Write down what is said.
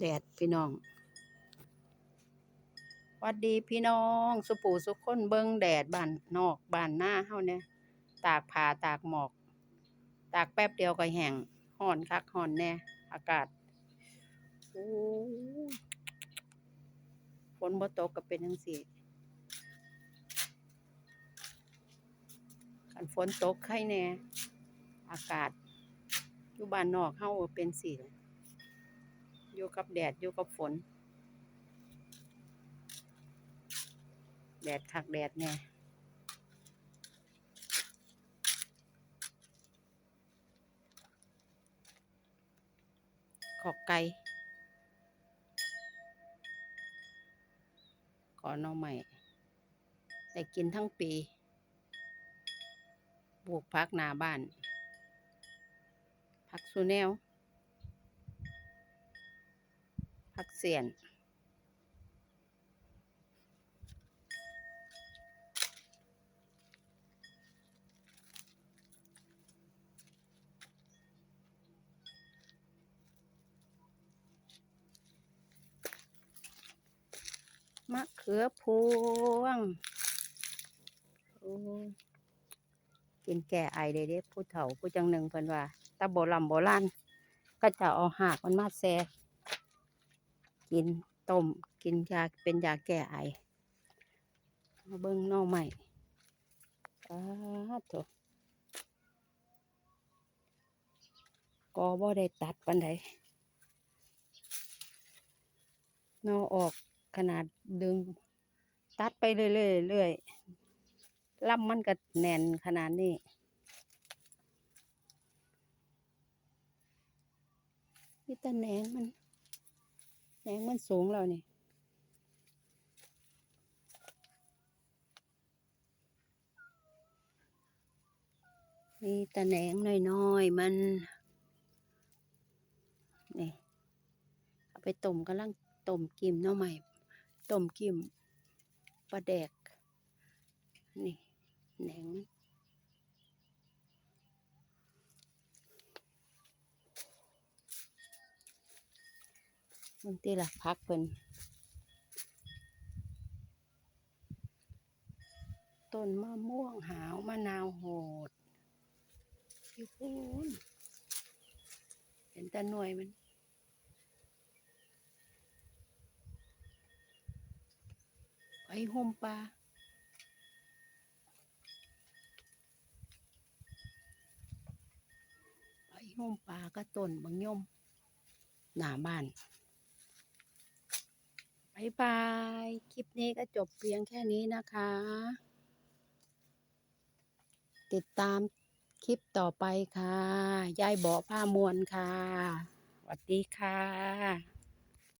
แดดพี่น้องวัดดีพี่น้อง สุปูสุคนเบิงแดดบ้านนอกบ้านหน้าเฮาเนี่ยตากผ้าตากหมอก ตากแป๊บเดียวก็แห้งฮ้อนคักฮ้อนแน่อากาศโอ้ฝนบ่ตกก็เป็นจังซี่คันฝนตกไข่แน่อากาศอยู่บ้านนอกเฮาเป็นสิล่ อยู่กับแดดอยู่กับฝน แดดคักแดดแน่ขอกไก่ขอน่อใหม่ได้กินทั้งปีปลูกพักนาบ้านผักสูแนว ผักเสียน มะเขือพวงโอ้ยกินแก่ไอเด้เด้ผู้เฒ่าผู้จังหนึ่งเพิ่นว่าแตาโบราณโบราณก็จะเอาหากมันมาแซ่ กินต้มกินยาเป็นยาแก้ไอมาเบิ่งน่อใหม่อ้าโถก็บ่ได้ตัดปันไดหนอออกขนาดดึง ตัดไปเรื่อยๆเรื่อยลำมันก็แน่นขนาดนี้นี่แต่แหนงมัน แหนงมันสูงแล้วนี่มีตะแหนงน้อยๆ มันนี่เอาไปต้มกำลังต้มกิมหน่อใหม่ต้มกิมปลาแดก นี่แหนง มันมันตีละพักเพิ่นต้นมะม่วงหาวมะนาวโหดอยู่พูนเห็นแต่หน่วยมันไปห่มปลาไปห่มปลาก็ต้นบางย่อมหน้าบ้าน บายบาย คลิปนี้ก็จบเพียงแค่นี้นะคะ ติดตามคลิปต่อไปค่ะ ยายบาะผ้ามวลค่ะ สวัสดีค่ะ